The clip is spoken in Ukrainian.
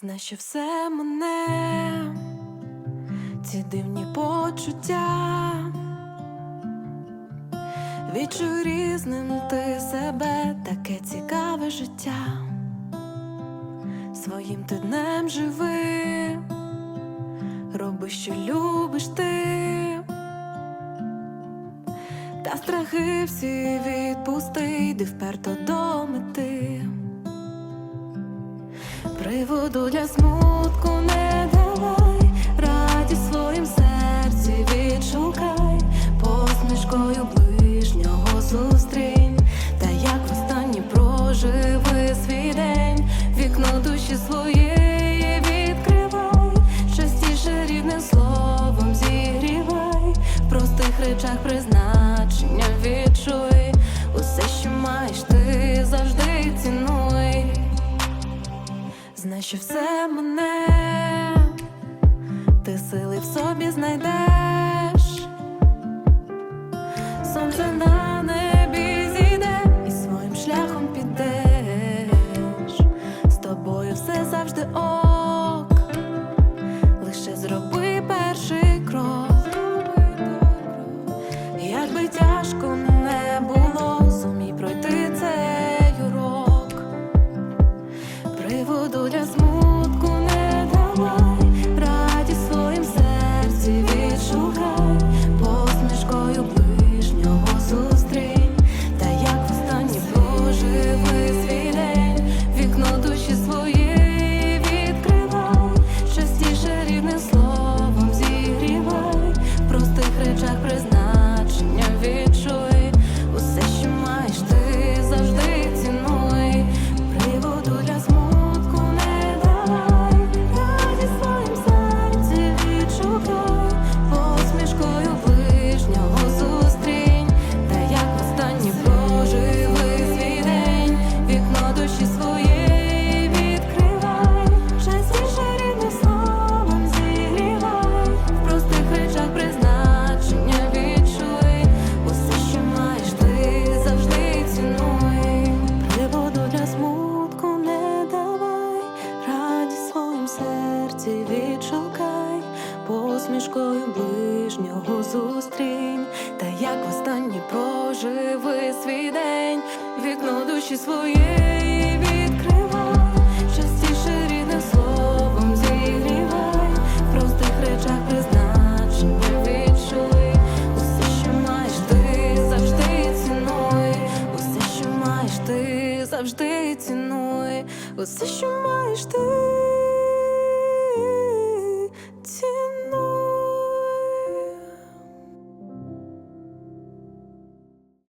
Знай, що все мене, ці дивні почуття, відчуй різним ти себе, таке цікаве життя, своїм ти днем живи, роби, що любиш ти, та страхи всі відпусти, йди вперто до мети. Приводу для смутку не давай, радість своїм серці відшукай, посмішкою ближнього зустрінь, та як востаннє проживи свій день, вікно душі своєї відкривай, частіше рідним словом зігрівай, в простих речах призначення Знай, що все мене, ти сили в собі знайдеш, Приводу для смутку посмішкою ближнього зустрінь, та як останні проживи свій день, вікно душі своєї відкривай, частіше рідним словом зігрівай, в простих речах призначень відчули. Усе, що маєш ти завжди цінуй, усе, що маєш ти завжди цінуй, усе, що маєш ти.